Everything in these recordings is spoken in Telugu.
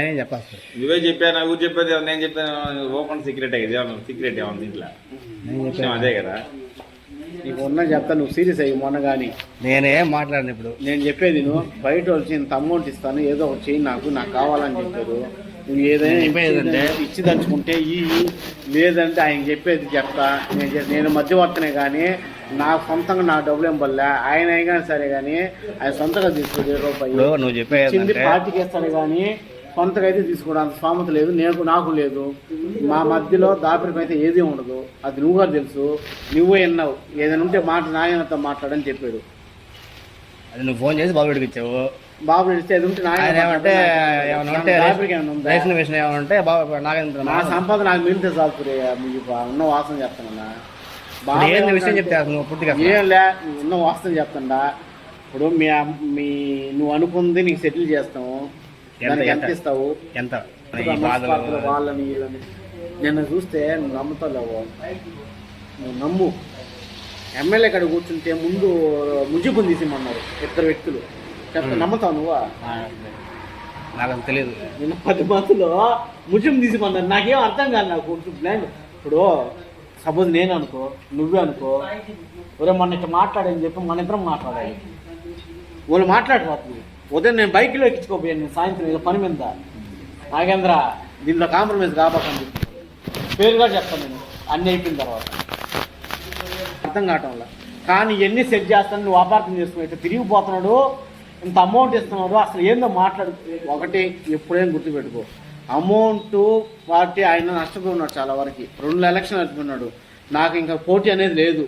ఏం చెప్పాలి నువ్వే చెప్పాను నువ్వు చెప్పేది నేను చెప్పాను ఓపెన్ సీక్రెట్ ఇది సీక్రెట్ ఏమన్నా దీంట్లో అదే కదా? నీకు ఉన్న చెప్తా నువ్వు సీరియస్ అయ్యి మొన్న కానీ నేనేం మాట్లాడిన ఇప్పుడు. నేను చెప్పేది నువ్వు బయట వచ్చి ఇంత అమౌంట్ ఇస్తాను ఏదో ఒకటి చెయ్యి నాకు నాకు కావాలని చెప్పారు. నువ్వు ఏదైనా ఇచ్చి- దలుచుకుంటే ఈ లేదంటే ఆయన చెప్పేది చెప్తా. నేను నేను మధ్యవర్తనే కానీ నా సొంతంగా నా డబ్బులు ఏం పడలే. ఆయన అయినా సరే కానీ ఆయన సొంతంగా తీసుకోడు ఏ రూపాయి ఇప్పుడు నువ్వు చెప్పేది పార్టీకి ఇస్తాడు కానీ అయితే తీసుకోవడానికి స్తోమత లేదు నేను నాకు లేదు. మా మధ్యలో దాపరికం అయితే ఏది ఉండదు. అది నువ్వు కూడా తెలుసు. నువ్వే విన్నావు. ఏదైనా ఉంటే మాట నాయనతో మాట్లాడని చెప్పాడు. అది నువ్వు ఫోన్ చేసి బాబు ఇచ్చావు. బాబు ఇస్తే అది ఉంటే ఆయన ఏమంటే ఏమైనా ఉంటే దాపరికం ఏమైనా ఉందా? రేషన్ విషయం ఏమైనా ఉంటే బాబు నాగేంద్ర నా సంపాదన నాకు మిగిలితే చాలు. మీకు ఉన్న వాసన చెప్తానన్నా బాబు విషయం చెప్తే అసలు నువ్వు పూర్తిగా ఏం లే నువ్వు ఉన్న వాస్తవం చెప్తాడా ఇప్పుడు మీ మీ నువ్వు అనుకుంది నీకు సెటిల్ చేస్తాము ఎంత- దానికి ఎంత? ఇస్తావు ఎంత? వాళ్ళని వీళ్ళని నిన్న చూస్తే నువ్వు నమ్ముతావు నువ్వు నమ్ము. ఎమ్మెల్యే కాడ కూర్చుంటే ముందు ముజిబుని తీసిమన్నారు ఇద్దరు వ్యక్తులు. చెప్తా నమ్ముతావు నువ్వా? నాకు తెలియదు నిన్న పది మందిలో ముజిబు తీసిమన్నారు నాకేం అర్థం కాదు నాకు కొంచెం ప్లాన్ ఇప్పుడు సపోజ్ నేను అనుకో నువ్వే అనుకో ఒరే మొన్న ఇట్లా మాట్లాడని చెప్పి మన ఇద్దరం మాట్లాడాలి. వాళ్ళు మాట్లాడరాదు ఉదయం నేను బైక్లో ఎక్కించుకోపోయాను నేను సాయంత్రం ఏదో పని మీద. నాగేంద్ర దీంట్లో కాంప్రమైజ్ కాబోకండి పేరుగా చెప్తాను నేను. అన్నీ అయిపోయిన తర్వాత. అర్థం కావటం వల్ల. కానీ ఎన్ని సెట్ చేస్తాను నువ్వు అపార్థం చేసుకుని ఇట్లా తిరిగిపోతున్నాడు ఇంత అమౌంట్ ఇస్తున్నాడు అసలు ఏందో మాట్లాడు. ఒకటి ఎప్పుడేం గుర్తుపెట్టుకో. అమౌంట్ పార్టీ ఆయన నష్టపోయి ఉన్నాడు చాలా వరకు. రెండు ఎలక్షన్ నడుపుకున్నాడు నాకు ఇంకా పోటీ అనేది లేదు.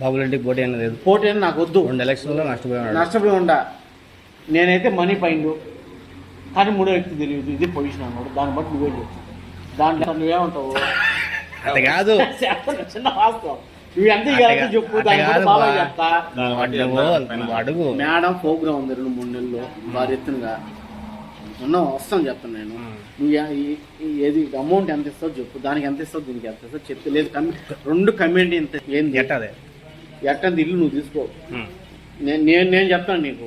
బాబుల ఇంటికి పోటీ అనేది లేదు. పోటీ అనేది నాకు వద్దు. రెండు ఎలక్షన్లో నష్టపోయాడు నష్టపోయి ఉండా. నేనైతే మనీ పైండు కానీ మూడో వ్యక్తి తెలియదు. ఇది పొజిషన్ అన్నాడు. దాన్ని బట్టి నువ్వే చెప్పు. దాంట్లో నువ్వేమంటావు? కాదు. చిన్న వాస్తవం. నువ్వు ఎంత ఇవ్వాలంటే చెప్పు. బట్టి బాగా. చెప్తా. అడుగు. మేడం ప్రోగ్రామ్ ఉంది రెండు మూడు నెలలు వారి ఎత్తునుగా. ఉన్నాం వస్తాం చెప్తాను నేను. నువ్వు ఏది అమౌంట్ ఎంత ఇస్తావు చెప్పు. దానికి ఎంత ఇస్తావు దీనికి ఎంత ఇస్తావు చెప్తే లేదు రెండు కమ్యూనిటీ ఎంత ఏంది? ఎట్టదే? ఎట్టంది ఇల్లు నువ్వు తీసుకో. నేను నేను నేను చెప్తాను నీకు.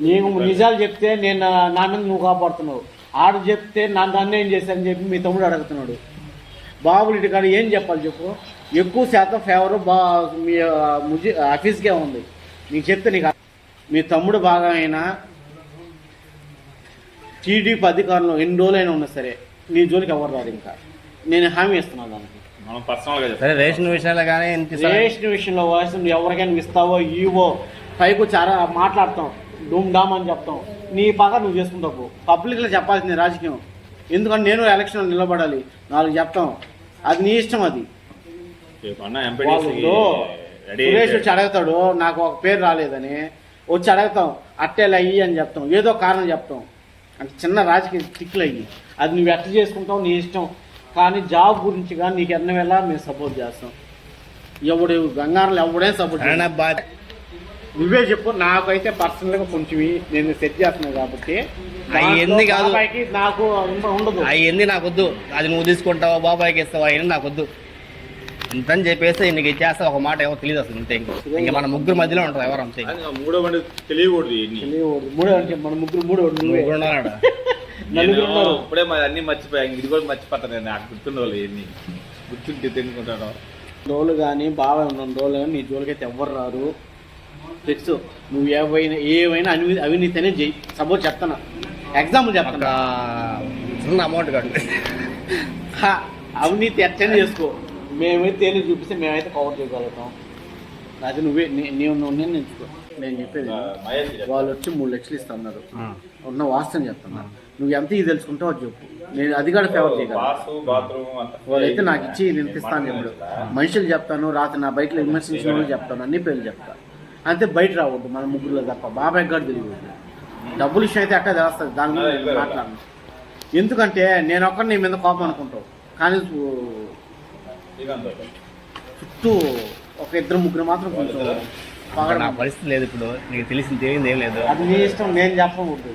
నీకు నిజాలు చెప్తే నేను నా మీద నువ్వు కాపాడుతున్నావు. ఆడు చెప్తే నా దాన్ని ఏం చేశానని చెప్పి మీ తమ్ముడు అడుగుతున్నాడు. బాబులు ఇటు కాడ ఏం చెప్పాలి చెప్పు? ఎక్కువ శాతం ఫేవర్ బా మీ ముజి ఆఫీస్కే ఉంది. నీకు చెప్తే నీకు. మీ తమ్ముడు బాగా అయినా టీడీపీ అధికారంలో ఎన్ని రోజులైనా ఉన్నా సరే నీ జోలికి ఎవరు రాదు ఇంకా? నేను హామీ ఇస్తున్నాను దానికి. మనం పర్సనల్గా చెప్తాం. సరే రేషన్ విషయాలు కానీ? రేషన్ విషయంలో వాయిస్ నువ్వు ఎవరికైనా ఇస్తావో ఇవో పైకి చాలా మాట్లాడతాం. డూమ్ డామ్ అని చెప్తాం. నీ పక్క నువ్వు చేసుకుంటావు పబ్లిక్లో చెప్పాల్సింది రాజకీయం. ఎందుకంటే నేను ఎలక్షన్లో నిలబడాలి. నాలుగు చెప్తాం. అది నీ ఇష్టం అది. సురేష్ వచ్చి అడుగుతాడు నాకు ఒక పేరు రాలేదని. వచ్చి అడుగుతాం అట్టేలు అయ్యి అని చెప్తాం. ఏదో కారణం చెప్తాం. అంటే చిన్న రాజకీయ టిక్లు అయ్యి. అది నువ్వు ఎట్లా చేసుకుంటావు? నీ ఇష్టం. కానీ జాబ్ గురించి కానీ నీకు ఎన్న వేళ మేము సపోర్ట్ చేస్తాం. ఎవడు గంగారంలో ఎవడే సపోర్ట్ నువ్వే చెప్పు. నాకైతే పర్సనల్గా కొంచెం నేను సెట్ చేస్తున్నాను కాబట్టి. అవి ఎన్ని కాదు. నాకు ఉండ- ఉండదు. అవన్నీ నాకు వద్దు అది నువ్వు తీసుకుంటావా బాబాయ్కి ఇస్తావా అవన్నీ నాకు వద్దు ఇంతని చెప్పేసి నీకు ఇచ్చేస్తా ఒక మాట ఏమో తెలియదు అసలు ఇంతే ఇంకో. మన ముగ్గురు మధ్యలో ఉంటుంది ఎవరు అంతే మూడో బండి తెలియకూడదు. మూడో అంటే మన ముగ్గురు మూడో ముగ్గురు ఉన్నాడు. ఇప్పుడే మరి అన్ని మర్చిపోయాను ఇది కూడా మర్చిపోతాను నేను. నాకు గుర్తుండవు ఎన్ని గుర్తుంటే తెలుసుకుంటాను రోజులు కానీ బాగా ఉన్న రోజులు కానీ నీ జోలికైతే ఎవ్వరు రారు. ఫిక్స్ నువ్వు ఏవైనా ఏవైనా అవి అవినీతినే చెయ్యి సపోజ్ చెప్తాను ఎగ్జాంపుల్ చెప్తాను చిన్న అమౌంట్ కాదు హా, అవినీతి ఎట్టని చేసుకో. మేమైతే తేలి చూపిస్తే మేమైతే కవర్ చేయగలుగుతాం. అది నువ్వే నీ- నీవు నువ్వు నేను ఎంచుకో నేను చెప్పేది. వాళ్ళు వచ్చి మూడు లక్షలు ఇస్తున్నారు. ఉన్న వాస్తవం చెప్తున్నా. నువ్వు ఎంత ఇది తెలుసుకుంటావు అది చెప్పు. నేను అది కూడా ఫేవర్ చేయగలను. వాళ్ళైతే నాకు ఇచ్చి వినిపిస్తాను ఇప్పుడు. మనుషులు చెప్తాను రాత్రి నా బయటలో విమర్శించిన వాళ్ళు చెప్తాను అన్ని పేర్లు చెప్తాను అంతే బయట రావద్దు మన ముగ్గురులో తప్ప. బాబాయ్ గారు తెలియదు. డబ్బులు విషయం అయితే అక్కడ తెలుస్తుంది దాని గురించి మాట్లాడను. ఎందుకంటే నేను ఒక్కడి నీ మీద కోపం అనుకుంటావు. కానీ చుట్టూ ఒక ఇద్దరు ముగ్గురు మాత్రం కొంచెం నా. పరిస్థితి లేదు ఇప్పుడు. నీకు తెలిసింది తెలియదు ఏం లేదు. అది నీ ఇష్టం నేను చెప్పకూడదు.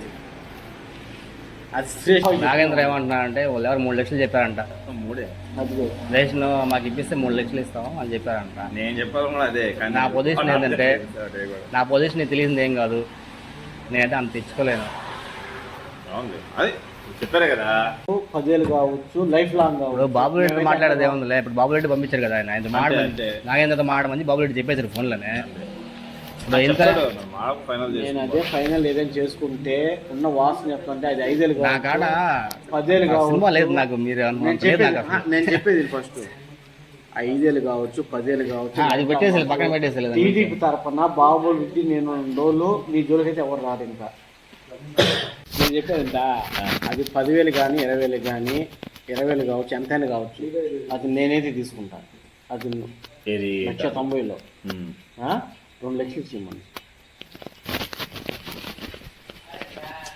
నాగేంద్ర ఏమంటున్నా అంటే వాళ్ళు ఎవరు మూడు లక్షలు చెప్పారంట. మూడే? అదిగో. రేషన్ మాకు ఇప్పిస్తే మూడు లక్షలు ఇస్తాం అని చెప్పారంట. నేను అదే నా పొజిషన్ ఏంటంటే. నా పొజిషన్ తెలిసింది ఏం కాదు. నేనైతే అంత తెచ్చుకోలేను చెప్పారే కదా. పదేళ్ళు కావచ్చు లైఫ్ లాంగ్ కావచ్చు. బాబు రెడ్డి మాట్లాడేది ఏముందిలే ఇప్పుడు బాబు రెడ్డి పంపించారు కదా ఆయన. ఆయన మాట. నాగేంద్రతో మాట మంది బాబు రెడ్డి చెప్పేశారు ఫోన్లోనే ఇప్పుడు ఎంత చెప్తాడు, మాకు ఫైనల్ నేను అదే ఫైనల్ ఏదైనా చేసుకుంటే ఉన్న వాసన చెప్తుంటే అది ఐదేళ్ళు కాడ పదేళ్ళు కావచ్చు. లేదు నాకు మీరు నేను చెప్పేది ఫస్ట్ ఐదేళ్ళు కావచ్చు పదేళ్ళు కావచ్చు. అది పెట్టేసి పక్కన పెట్టేసి టీడీపీ తరఫున బాబులు పెట్టి నేను రోజులు నీ జోలికైతే ఎవరు రాదు ఇంకా. నేను చెప్పేది అది పదివేలు కానీ ఇరవై వేలు కానీ ఇరవై వేలు కావచ్చు ఎంతైనా కావచ్చు. అది నేనైతే తీసుకుంటాను అది లక్ష తొంభైలో? రెండు లక్షలు ఇచ్చేయమని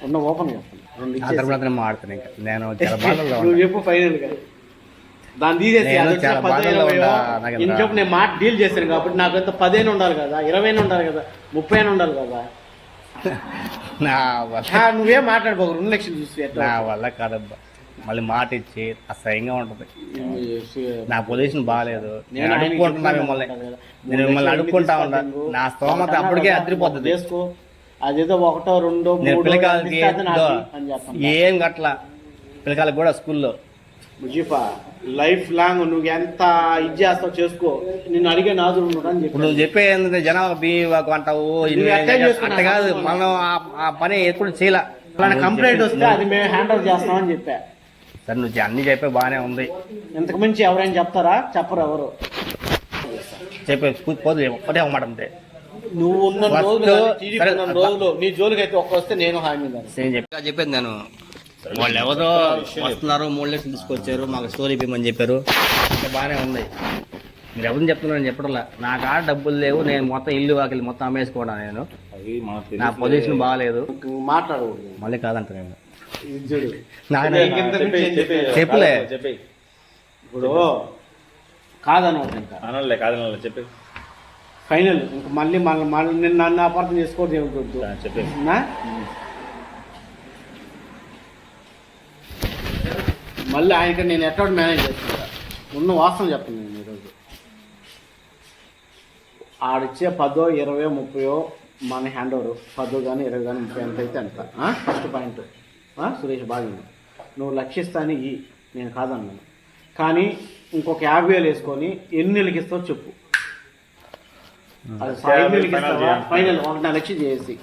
ఉన్న ఓపెన్ చెప్పండి రెండు ఇచ్చేసి ఇంకా. నేను చాలా బాధల్లో నువ్వు. చెప్పు దాన్ని తీసేసి నేను అది వచ్చిన మాట డీల్ చేశాను కాబట్టి నాకు ఎంత పదిహేను ఉండాలి కదా ఇరవై ఉండాలి కదా ముప్పై ఉండాలి కదా. నా వల్ల ఆ, నువ్వేం మాట్లాడుకోకు రెండు లక్షలు చూసి ఎట్లా నా వల్ల కాదబ్బా. మళ్ళీ మాట ఇచ్చి అసహ్యంగా ఉంటుంది. నా పొజిషన్ బాగాలేదు. నేను అడుక్కుంటున్నా మిమ్మల్ని. నేను మిమ్మల్ని అడుక్కుంటా ఇస్తావు? నా స్తోమత అప్పటికే అదిరిపోతుంది. అదేదో ఒకటో రెండో నేను పిల్లకాయలకి ఏం గట్ల పిల్లకాయలకు కూడా స్కూల్లో. ముజీఫా లైఫ్ లాంగ్ నువ్వు ఎంత ఇది చేస్తావు చేసుకో. నిన్ను అడిగే నాదుడు అని నువ్వు చెప్పి ఏంటంటే జనాభా బీవాకు అంటావు? అట్ట కాదు. మనం ఆ- ఆ పని ఎప్పుడు చేయలే. కంప్లైంట్ వస్తే అది మేము హ్యాండిల్ చేస్తామని చెప్పా. సరే నువ్వు అన్ని చెప్పే బాగానే ఉంది. ఇంతకు మించి ఎవరైనా చెప్తారా? చెప్పరు ఎవరు. చెప్పే పోదు ఒక్కటే ఒక మాట అంతే. నువ్వు ఉన్న రోజులు టీడీపీ సరే, ఉన్న అట్లా. రోజులు నీ జోలికి అయితే ఒక్క వస్తే నేను హామీ. నేను చెప్పి. చెప్పేది నేను. వాళ్ళు ఎవరో వస్తున్నారు మూడు లక్షలు తీసుకొచ్చారు మాకు స్టోరీ ఇవ్వమని చెప్పారు. బాగానే ఉంది. మీరు ఎవరిని చెప్తున్నారని చెప్పడంలా నా కాడ డబ్బులు లేవు నేను మొత్తం ఇల్లు వాకిలి మొత్తం అమ్మేసుకోవడం నేను. నా. పొజిషన్ బాగాలేదు నువ్వు మాట్లాడకూడదు. మళ్ళీ కాదంట నేను. చెప్పులే చెప్పే ఇప్పుడు కాదనవద్దు ఇంకా. అనలే కాదనలే చెప్పే ఫైనల్ ఇంకా మళ్ళీ మళ్ళీ మళ్ళీ నిన్ను నన్ను అపార్థం చేసుకోవద్దు ఏమిటొద్దు చెప్పే? మళ్ళీ ఆయనకి నేను ఎట్లా మేనేజ్ చేసుకుంటా ఉన్న వాస్తవం చెప్పండి నేను ఈరోజు. ఆడిచ్చే పదో ఇరవయో ముప్పయో మన హ్యాండ్ ఓవర్. పదో కానీ ఇరవై కానీ ముప్పై ఎంత అయితే అంత ఫస్ట్ పాయింట్. సురేష్ బాగుంది నువ్వు లక్షిస్తాని ఈ నేను కాదన్నాను. కానీ ఇంకొక యాభై వేలు వేసుకొని ఎన్ని నెలలకి ఇస్తావో చెప్పు. అది ఫైనల్ ఒక నెల చేసి